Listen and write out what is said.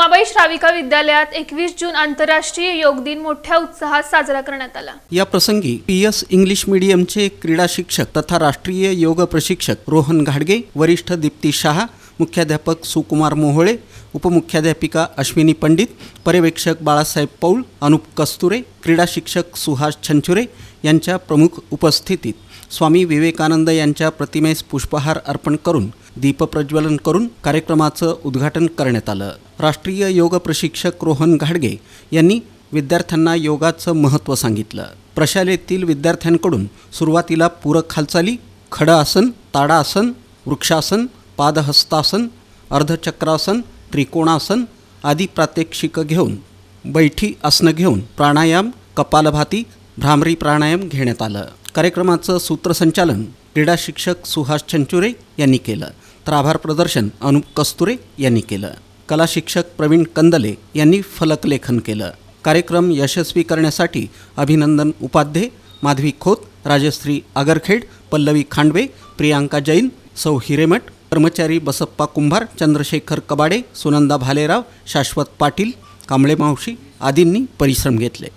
उमाबाई श्राविका विद्यालयात एकवीस जून आंतरराष्ट्रीय योग दिन मोठ्या उत्साहात साजरा करण्यात आला. या प्रसंगी पी एस इंग्लिश मीडियमचे क्रीडा शिक्षक तथा राष्ट्रीय योग प्रशिक्षक रोहन घाडगे वरिष्ठ दीप्ती शहा मुख्याध्यापक सुकुमार मोहोळे उपमुख्याध्यापिका अश्विनी पंडित पर्यवेक्षक बाळासाहेब पौल अनुप कस्तुरे क्रीडा शिक्षक सुहास छंचुरे यांच्या प्रमुख उपस्थितीत स्वामी विवेकानंद यांच्या प्रतिमेस पुष्पहार अर्पण करून दीपप्रज्वलन करून कार्यक्रमाचं उद्घाटन करण्यात आलं. राष्ट्रीय योग प्रशिक्षक रोहन घाडगे यांनी विद्यार्थ्यांना योगाचं महत्त्व सांगितलं. प्रशालेतील विद्यार्थ्यांकडून सुरुवातीला पूरक हालचाली खडं आसन ताडासन वृक्षासन पादहस्तासन अर्धचक्रासन त्रिकोणासन आदी प्रात्यक्षिकं घेऊन बैठी आसनं घेऊन प्राणायाम कपालभाती भ्रामरी प्राणायाम घेण्यात आलं. कार्यक्रमाचं सूत्रसंचालन क्रीडा शिक्षक सुहास छंचुरे यांनी केलं. तर आभार प्रदर्शन अनुप कस्तुरे यांनी केलं. कला शिक्षक प्रवीण कंदले यांनी फलकलेखन केलं. कार्यक्रम यशस्वी करण्यासाठी अभिनंदन उपाध्ये माधवी खोत राजश्री आगरखेड पल्लवी खांडवे प्रियांका जैन सौ हिरेमठ कर्मचारी बसप्पा कुंभार चंद्रशेखर कबाडे सुनंदा भालेराव शाश्वत पाटील कांबळे मावशी आदींनी परिश्रम घेतले.